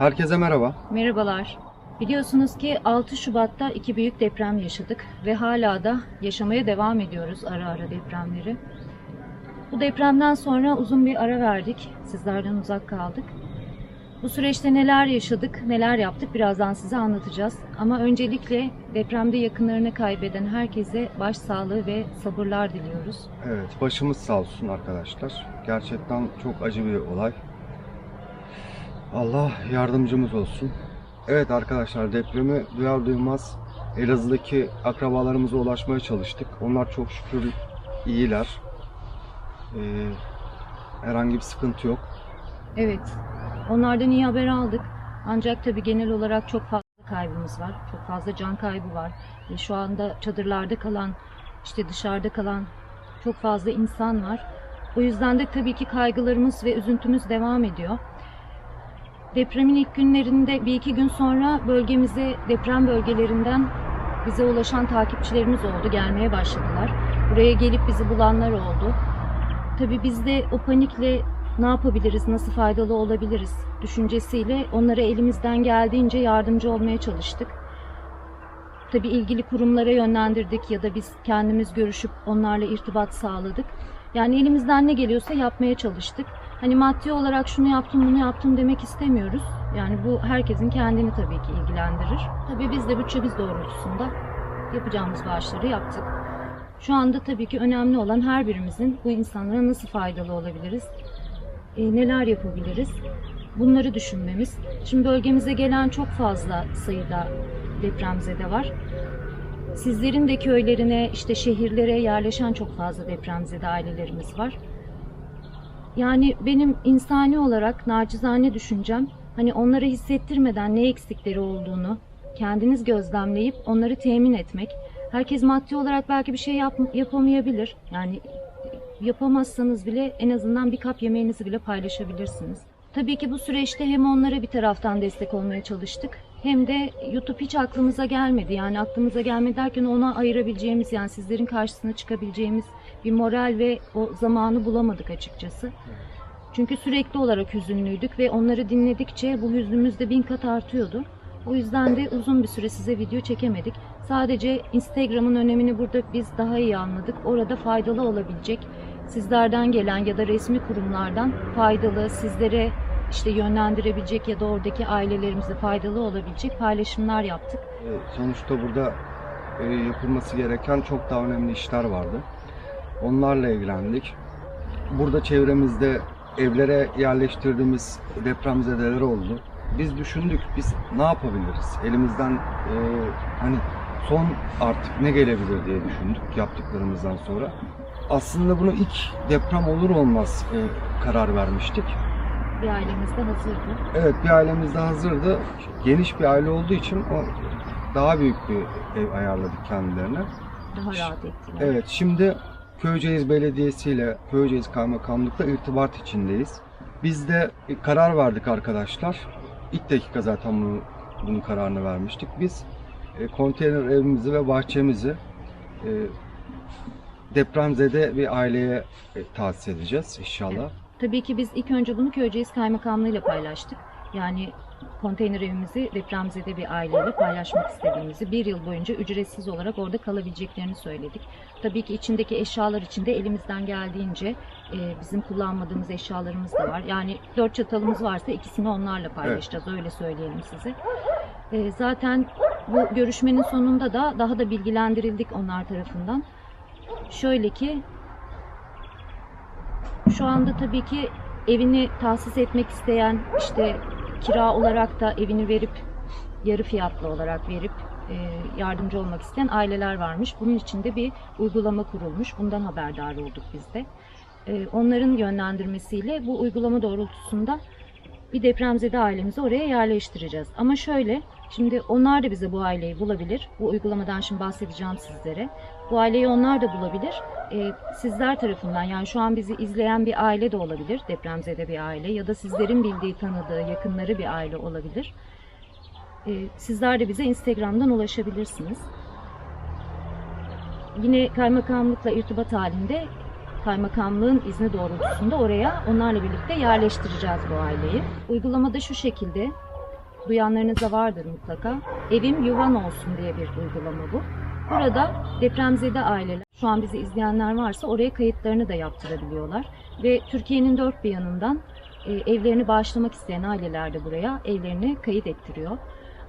Herkese merhaba. Merhabalar. Biliyorsunuz ki 6 Şubat'ta iki büyük deprem yaşadık ve hala da yaşamaya devam ediyoruz ara ara depremleri. Bu depremden sonra uzun bir ara verdik. Sizlerden uzak kaldık. Bu süreçte neler yaşadık, neler yaptık birazdan size anlatacağız. Ama öncelikle depremde yakınlarını kaybeden herkese başsağlığı ve sabırlar diliyoruz. Evet, başımız sağ olsun arkadaşlar. Gerçekten çok acı bir olay. Allah yardımcımız olsun. Evet arkadaşlar depremi duyar duymaz Elazığ'daki akrabalarımıza ulaşmaya çalıştık. Onlar çok şükür iyiler. Ee, herhangi bir sıkıntı yok. Evet, onlardan iyi haber aldık. Ancak tabii genel olarak çok fazla kaybımız var. Çok fazla can kaybı var. Ve şu anda çadırlarda kalan, işte dışarıda kalan çok fazla insan var. O yüzden de tabii ki kaygılarımız ve üzüntümüz devam ediyor. Depremin ilk günlerinde bir iki gün sonra bölgemize deprem bölgelerinden bize ulaşan takipçilerimiz oldu. Gelmeye başladılar. Buraya gelip bizi bulanlar oldu. Tabii biz de o panikle ne yapabiliriz, nasıl faydalı olabiliriz düşüncesiyle onlara elimizden geldiğince yardımcı olmaya çalıştık. Tabii ilgili kurumlara yönlendirdik ya da biz kendimiz görüşüp onlarla irtibat sağladık. Yani elimizden ne geliyorsa yapmaya çalıştık. Hani maddi olarak şunu yaptım bunu yaptım demek istemiyoruz. Yani bu herkesin kendini tabii ki ilgilendirir. Tabii biz de bütçemiz doğrultusunda yapacağımız bağışları yaptık. Şu anda tabii ki önemli olan her birimizin bu insanlara nasıl faydalı olabiliriz, e, neler yapabiliriz bunları düşünmemiz. Şimdi bölgemize gelen çok fazla sayıda depremzede var. Sizlerin de köylerine, işte şehirlere yerleşen çok fazla depremzede ailelerimiz var. Yani benim insani olarak nacizane düşüncem hani onlara hissettirmeden ne eksikleri olduğunu kendiniz gözlemleyip onları temin etmek. Herkes maddi olarak belki bir şey yap- yapamayabilir. Yani yapamazsanız bile en azından bir kap yemeğinizi bile paylaşabilirsiniz. Tabii ki bu süreçte hem onlara bir taraftan destek olmaya çalıştık hem de YouTube hiç aklımıza gelmedi. Yani aklımıza gelmedi derken ona ayırabileceğimiz yani sizlerin karşısına çıkabileceğimiz bir moral ve o zamanı bulamadık açıkçası. Çünkü sürekli olarak hüzünlüydük ve onları dinledikçe bu hüznümüz de bin kat artıyordu. O yüzden de uzun bir süre size video çekemedik. Sadece Instagram'ın önemini burada biz daha iyi anladık. Orada faydalı olabilecek sizlerden gelen ya da resmi kurumlardan faydalı, sizlere işte yönlendirebilecek ya da oradaki ailelerimize faydalı olabilecek paylaşımlar yaptık. Sonuçta burada e, yapılması gereken çok daha önemli işler vardı. Onlarla ilgilendik. Burada çevremizde evlere yerleştirdiğimiz depremzedeler oldu. Biz düşündük, biz ne yapabiliriz? Elimizden e, hani son artık ne gelebilir diye düşündük yaptıklarımızdan sonra. Aslında bunu ilk deprem olur olmaz e, karar vermiştik. Bir ailemiz de hazırdı. Evet bir ailemiz de hazırdı. Geniş bir aile olduğu için o daha büyük bir ev ayarladık kendilerine. Daha rahat ettiler. Evet şimdi Köyceğiz Belediyesi ile Köyceğiz Kaymakamlık'ta irtibat içindeyiz. Biz de karar verdik arkadaşlar. İlk dakika zaten bunu, bunun kararını vermiştik. Biz e, konteyner evimizi ve bahçemizi e, depremzede bir aileye e, tahsis edeceğiz inşallah. Tabii ki biz ilk önce bunu Köyceğiz Kaymakamlığı ile paylaştık. Yani konteyner evimizi depremzede bir aileyle paylaşmak istediğimizi, bir yıl boyunca ücretsiz olarak orada kalabileceklerini söyledik. Tabii ki içindeki eşyalar içinde elimizden geldiğince e, bizim kullanmadığımız eşyalarımız da var. Yani dört çatalımız varsa ikisini onlarla paylaşacağız, öyle söyleyelim size. E, zaten bu görüşmenin sonunda da daha da bilgilendirildik onlar tarafından. Şöyle ki şu anda tabii ki evini tahsis etmek isteyen işte kira olarak da evini verip yarı fiyatlı olarak verip e, yardımcı olmak isteyen aileler varmış. Bunun için de bir uygulama kurulmuş. Bundan haberdar olduk biz de. E, onların yönlendirmesiyle bu uygulama doğrultusunda bir depremzede ailemizi oraya yerleştireceğiz. Ama şöyle, şimdi onlar da bize bu aileyi bulabilir. Bu uygulamadan şimdi bahsedeceğim sizlere. Bu aileyi onlar da bulabilir. Ee, sizler tarafından yani şu an bizi izleyen bir aile de olabilir. Depremzede bir aile ya da sizlerin bildiği, tanıdığı, yakınları bir aile olabilir. Ee, sizler de bize Instagram'dan ulaşabilirsiniz. Yine kaymakamlıkla irtibat halinde kaymakamlığın izni doğrultusunda oraya onlarla birlikte yerleştireceğiz bu aileyi. Uygulamada şu şekilde duyanlarınız vardır mutlaka. Evim yuvan olsun diye bir uygulama bu. Burada depremzede aileler, şu an bizi izleyenler varsa oraya kayıtlarını da yaptırabiliyorlar. Ve Türkiye'nin dört bir yanından e, evlerini bağışlamak isteyen aileler de buraya evlerini kayıt ettiriyor.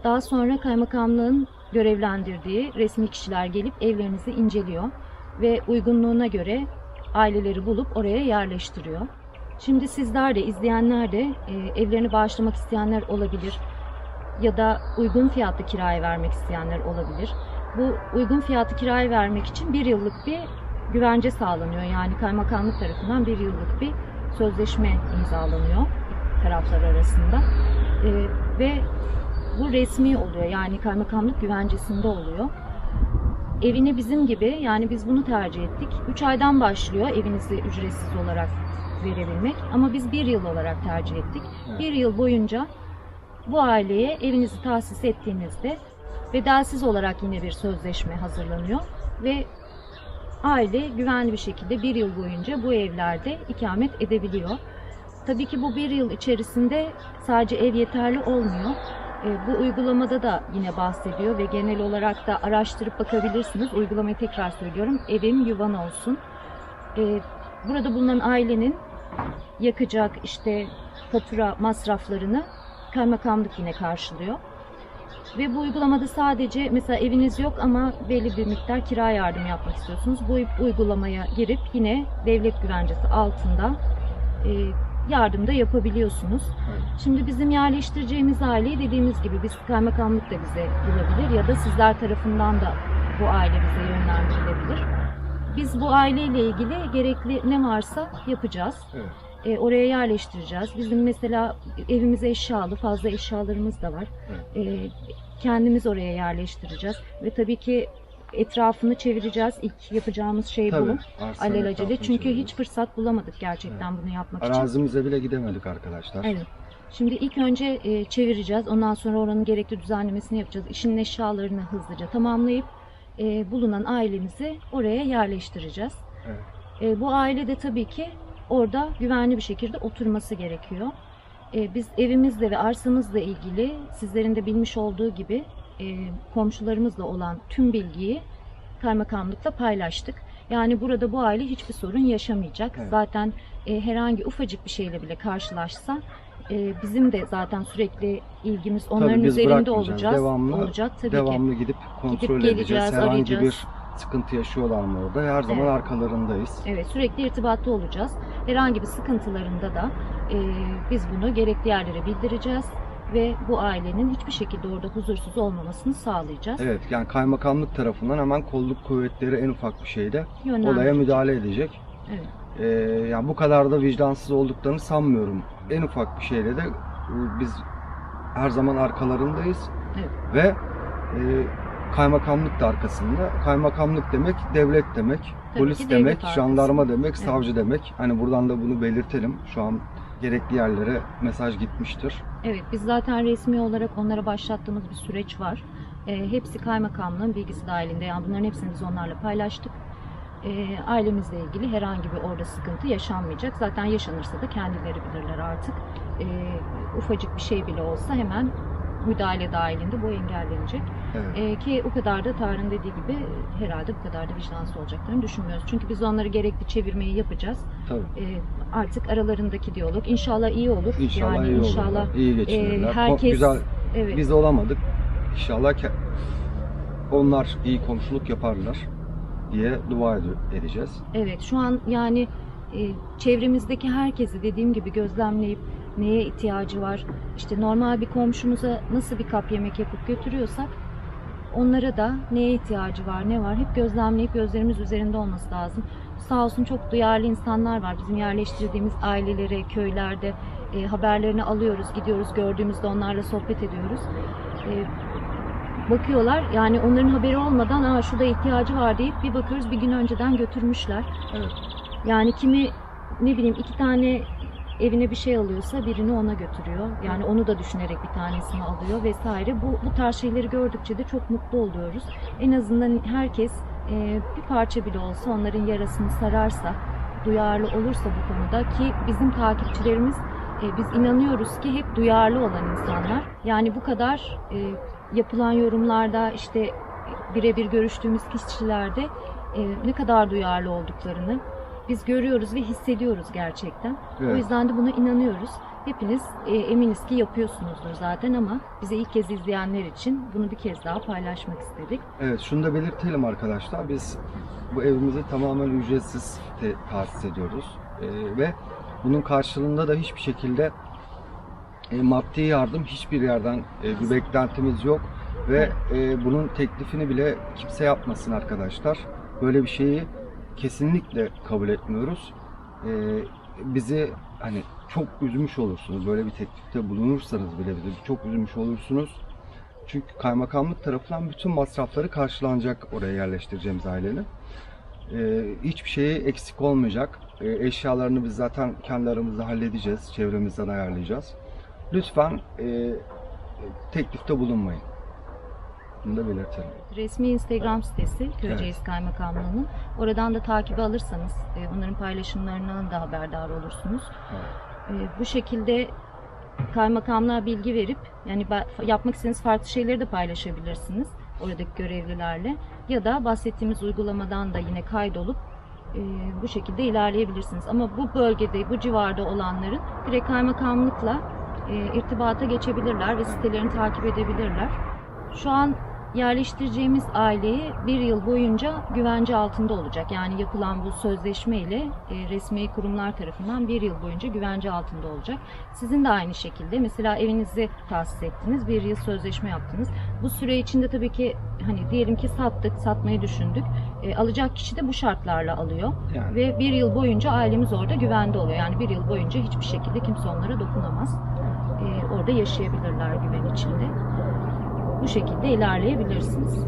Daha sonra kaymakamlığın görevlendirdiği resmi kişiler gelip evlerinizi inceliyor ve uygunluğuna göre aileleri bulup oraya yerleştiriyor. Şimdi sizler de izleyenler de e, evlerini bağışlamak isteyenler olabilir ya da uygun fiyatlı kiraya vermek isteyenler olabilir. Bu uygun fiyatlı kiraya vermek için bir yıllık bir güvence sağlanıyor. Yani kaymakamlık tarafından bir yıllık bir sözleşme imzalanıyor taraflar arasında. E, ve bu resmi oluyor. Yani kaymakamlık güvencesinde oluyor. Evini bizim gibi yani biz bunu tercih ettik. 3 aydan başlıyor evinizi ücretsiz olarak verebilmek. Ama biz bir yıl olarak tercih ettik. Bir yıl boyunca bu aileye evinizi tahsis ettiğinizde bedelsiz olarak yine bir sözleşme hazırlanıyor ve aile güvenli bir şekilde bir yıl boyunca bu evlerde ikamet edebiliyor. Tabii ki bu bir yıl içerisinde sadece ev yeterli olmuyor. E, bu uygulamada da yine bahsediyor ve genel olarak da araştırıp bakabilirsiniz. Uygulamayı tekrar söylüyorum. Evim yuvan olsun. E, burada bulunan ailenin yakacak işte fatura masraflarını kaymakamlık yine karşılıyor. Ve bu uygulamada sadece mesela eviniz yok ama belli bir miktar kira yardım yapmak istiyorsunuz. Bu uygulamaya girip yine devlet güvencesi altında e, yardım da yapabiliyorsunuz. Şimdi bizim yerleştireceğimiz aileyi dediğimiz gibi biz kaymakamlık da bize bulabilir ya da sizler tarafından da bu aile bize yönlendirilebilir. Biz bu aileyle ilgili gerekli ne varsa yapacağız. Evet. E, oraya yerleştireceğiz. Bizim mesela evimiz eşyalı, fazla eşyalarımız da var. E, kendimiz oraya yerleştireceğiz ve tabii ki etrafını çevireceğiz. İlk yapacağımız şey Tabii. bu. arsanın Alelacele. etrafını Çünkü çevireceğiz. hiç fırsat bulamadık gerçekten bunu yapmak için. Arazimize bile gidemedik arkadaşlar. Evet. Şimdi ilk önce e, çevireceğiz. Ondan sonra oranın gerekli düzenlemesini yapacağız. İşin eşyalarını hızlıca tamamlayıp e, bulunan ailemizi oraya yerleştireceğiz. Evet. E, bu aile de tabii ki orada güvenli bir şekilde oturması gerekiyor. E, biz evimizle ve arsamızla ilgili sizlerin de bilmiş olduğu gibi e, komşularımızla olan tüm bilgiyi kaymakamlıkla paylaştık. Yani burada bu aile hiçbir sorun yaşamayacak. Evet. Zaten e, herhangi ufacık bir şeyle bile karşılaşsa e, bizim de zaten sürekli ilgimiz onların biz üzerinde olacağız. Devamlı- olacak tabii ki. Devamlı gidip kontrol geleceğiz, edeceğiz. Herhangi arayacağız. bir sıkıntı yaşıyorlar mı orada? Her zaman Evet. arkalarındayız. Evet sürekli irtibatta olacağız. Herhangi bir sıkıntılarında da e, biz bunu gerekli yerlere bildireceğiz ve bu ailenin hiçbir şekilde orada huzursuz olmamasını sağlayacağız. Evet yani kaymakamlık tarafından hemen kolluk kuvvetleri en ufak bir şeyde Yönlendirecek. olaya müdahale edecek. Evet. Ee, yani bu kadar da vicdansız olduklarını sanmıyorum. En ufak bir şeyle de e, biz her zaman arkalarındayız. Evet. Ve e, kaymakamlık da arkasında. Kaymakamlık demek devlet demek, Tabii polis ki demek, devlet jandarma demek, savcı demek. Hani buradan da bunu belirtelim. Şu an gerekli yerlere mesaj gitmiştir. Evet, biz zaten resmi olarak onlara başlattığımız bir süreç var. E, hepsi kaymakamlığın bilgisi dahilinde. Yani bunların hepsini biz onlarla paylaştık. E, ailemizle ilgili herhangi bir orada sıkıntı yaşanmayacak. Zaten yaşanırsa da kendileri bilirler artık. E, ufacık bir şey bile olsa hemen müdahale dahilinde bu engellenecek. Evet. E, ki o kadar da Tarık'ın dediği gibi herhalde bu kadar da vicdansız olacaklarını düşünmüyoruz. Çünkü biz onları gerekli çevirmeyi yapacağız. Tabii. E, artık aralarındaki diyalog inşallah iyi olur. İnşallah yani iyi inşallah olurlar. İyi geçinirler. e, herkes Güzel evet. Biz olamadık. İnşallah onlar iyi komşuluk yaparlar diye dua ed- edeceğiz. Evet şu an yani e, çevremizdeki herkesi dediğim gibi gözlemleyip neye ihtiyacı var işte normal bir komşumuza nasıl bir kap yemek yapıp götürüyorsak onlara da neye ihtiyacı var ne var hep gözlemleyip gözlerimiz üzerinde olması lazım. Sağ olsun çok duyarlı insanlar var bizim yerleştirdiğimiz ailelere köylerde e, haberlerini alıyoruz gidiyoruz gördüğümüzde onlarla sohbet ediyoruz. E, bakıyorlar yani onların haberi olmadan Aa, şurada ihtiyacı var deyip bir bakıyoruz bir gün önceden götürmüşler. Evet. Yani kimi ne bileyim iki tane evine bir şey alıyorsa birini ona götürüyor. Yani onu da düşünerek bir tanesini alıyor vesaire. Bu, bu tarz şeyleri gördükçe de çok mutlu oluyoruz. En azından herkes e, bir parça bile olsa onların yarasını sararsa, duyarlı olursa bu konuda ki bizim takipçilerimiz e, biz inanıyoruz ki hep duyarlı olan insanlar. Yani bu kadar e, yapılan yorumlarda işte birebir görüştüğümüz kişilerde e, ne kadar duyarlı olduklarını biz görüyoruz ve hissediyoruz gerçekten. O Evet. yüzden de buna inanıyoruz. Hepiniz e, eminiz ki yapıyorsunuzdur zaten ama bize ilk kez izleyenler için bunu bir kez daha paylaşmak istedik. Evet, şunu da belirtelim arkadaşlar. Biz bu evimizi tamamen ücretsiz te- tahsis ediyoruz. Ee, ve bunun karşılığında da hiçbir şekilde e, maddi yardım hiçbir yerden e, bir beklentimiz yok. Ve e, bunun teklifini bile kimse yapmasın arkadaşlar. Böyle bir şeyi kesinlikle kabul etmiyoruz. E, bizi hani çok üzmüş olursunuz. Böyle bir teklifte bulunursanız bile bizi çok üzmüş olursunuz. Çünkü kaymakamlık tarafından bütün masrafları karşılanacak oraya yerleştireceğimiz ailenin. Ee, hiçbir şeyi eksik olmayacak. Ee, eşyalarını biz zaten kendi aramızda halledeceğiz. Çevremizden ayarlayacağız. Lütfen e, teklifte bulunmayın. Bunu da belirtelim. Resmi Instagram sitesi Köyceğiz Evet. Kaymakamlığı'nın. Oradan da takibi alırsanız e, onların paylaşımlarından da haberdar olursunuz. Evet. E, Bu şekilde kaymakamlığa bilgi verip yani yapmak istediğiniz farklı şeyleri de paylaşabilirsiniz oradaki görevlilerle ya da bahsettiğimiz uygulamadan da yine kaydolup e, bu şekilde ilerleyebilirsiniz. Ama bu bölgede, bu civarda olanların direkt kaymakamlıkla e, irtibata geçebilirler ve sitelerini takip edebilirler. Şu an yerleştireceğimiz aileyi bir yıl boyunca güvence altında olacak. Yani yapılan bu sözleşme ile e, resmi kurumlar tarafından bir yıl boyunca güvence altında olacak. Sizin de aynı şekilde mesela evinizi tahsis ettiniz, bir yıl sözleşme yaptınız. Bu süre içinde tabii ki hani diyelim ki sattık, satmayı düşündük. E, alacak kişi de bu şartlarla alıyor. Yani Ve bir yıl boyunca ailemiz orada güvende oluyor. Yani bir yıl boyunca hiçbir şekilde kimse onlara dokunamaz. Ee, orada yaşayabilirler güven içinde. Bu şekilde ilerleyebilirsiniz.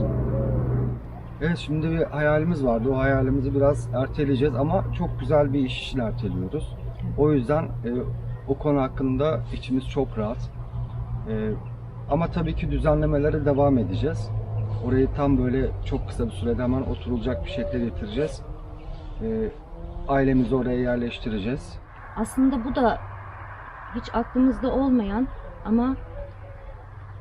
Evet şimdi bir hayalimiz vardı. O hayalimizi biraz erteleyeceğiz ama çok güzel bir iş için erteliyoruz. O yüzden e, o konu hakkında içimiz çok rahat. E, ama tabii ki düzenlemelere devam edeceğiz. Orayı tam böyle çok kısa bir sürede hemen oturulacak bir şekilde getireceğiz. E, ailemizi oraya yerleştireceğiz. Aslında bu da hiç aklımızda olmayan ama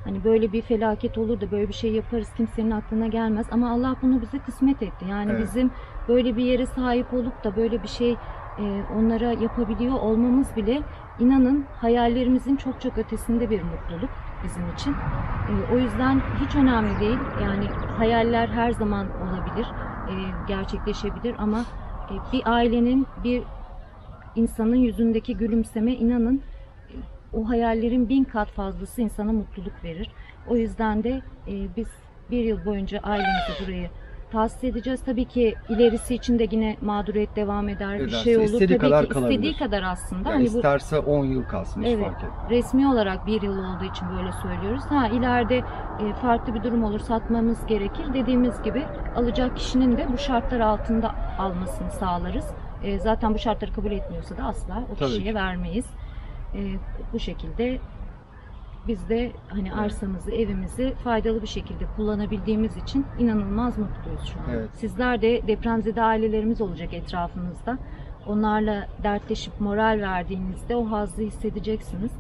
hani böyle bir felaket olur da böyle bir şey yaparız kimsenin aklına gelmez ama Allah bunu bize kısmet etti. Yani Evet. bizim böyle bir yere sahip olup da böyle bir şey e, onlara yapabiliyor olmamız bile inanın hayallerimizin çok çok ötesinde bir mutluluk bizim için. E, o yüzden hiç önemli değil. Yani hayaller her zaman olabilir, e, gerçekleşebilir ama e, bir ailenin bir insanın yüzündeki gülümseme inanın o hayallerin bin kat fazlası insana mutluluk verir. O yüzden de e, biz bir yıl boyunca ailemizi burayı tahsis edeceğiz. Tabii ki ilerisi için de yine mağduriyet devam eder, bir Ederse şey olur. istediği Tabii kadar ki istediği kalabilir. kadar aslında. Yani hani bu isterse 10 yıl kalsın hiç Evet. fark etmez. resmi olarak bir yıl olduğu için böyle söylüyoruz. Ha ileride e, farklı bir durum olur satmamız gerekir. Dediğimiz gibi alacak kişinin de bu şartlar altında almasını sağlarız. E, zaten bu şartları kabul etmiyorsa da asla o Tabii kişiye ki. vermeyiz. E, bu şekilde biz de hani arsamızı, evimizi faydalı bir şekilde kullanabildiğimiz için inanılmaz mutluyuz şu an. Evet. Sizler de depremzede ailelerimiz olacak etrafınızda. Onlarla dertleşip moral verdiğinizde o hazzı hissedeceksiniz.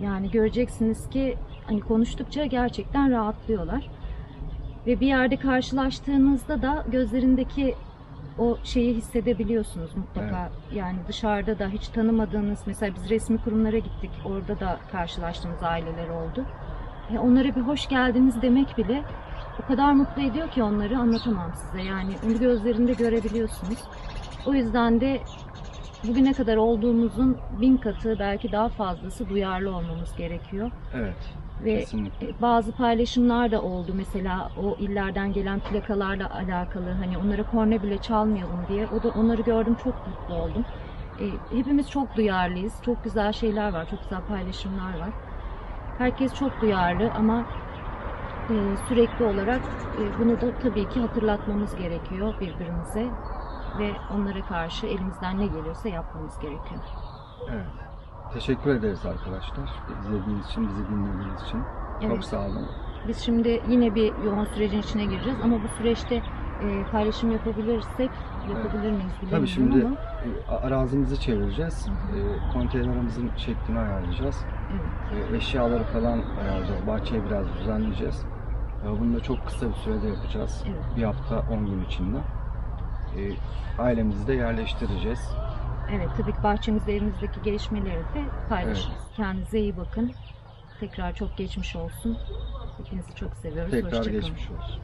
Yani göreceksiniz ki hani konuştukça gerçekten rahatlıyorlar. Ve bir yerde karşılaştığınızda da gözlerindeki o şeyi hissedebiliyorsunuz mutlaka. Yani dışarıda da hiç tanımadığınız mesela biz resmi kurumlara gittik. Orada da karşılaştığımız aileler oldu. E, onlara bir hoş geldiniz demek bile o kadar mutlu ediyor ki onları anlatamam size. Yani onu gözlerinde görebiliyorsunuz. O yüzden de bugüne kadar olduğumuzun bin katı belki daha fazlası duyarlı olmamız gerekiyor. Evet. Ve Kesinlikle. bazı paylaşımlar da oldu mesela o illerden gelen plakalarla alakalı hani onlara korna bile çalmayalım diye. O da onları gördüm çok mutlu oldum. E, hepimiz çok duyarlıyız. Çok güzel şeyler var. Çok güzel paylaşımlar var. Herkes çok duyarlı ama e, sürekli olarak e, bunu da tabii ki hatırlatmamız gerekiyor birbirimize ve onlara karşı elimizden ne geliyorsa yapmamız gerekiyor. Evet. Teşekkür ederiz arkadaşlar. İzlediğiniz için, bizi dinlediğiniz için. Çok Evet. sağ olun. Biz şimdi yine bir yoğun sürecin içine gireceğiz ama bu süreçte e, paylaşım yapabilirsek yapabilir miyiz bilmiyorum Tabii şimdi ama e, arazimizi çevireceğiz. E, konteynerimizin şeklini ayarlayacağız. evet, E, eşyaları falan ayarlayacağız. Bahçeyi biraz düzenleyeceğiz. E, bunu da çok kısa bir sürede yapacağız. Evet. Bir hafta 10 gün içinde. E, ailemizi de yerleştireceğiz. evet tabii ki bahçemizde evimizdeki gelişmeleri de paylaşırız. Kendinize iyi bakın. Tekrar çok geçmiş olsun. Hepinizi çok seviyoruz. Tekrar Hoşça kalın. geçmiş olsun.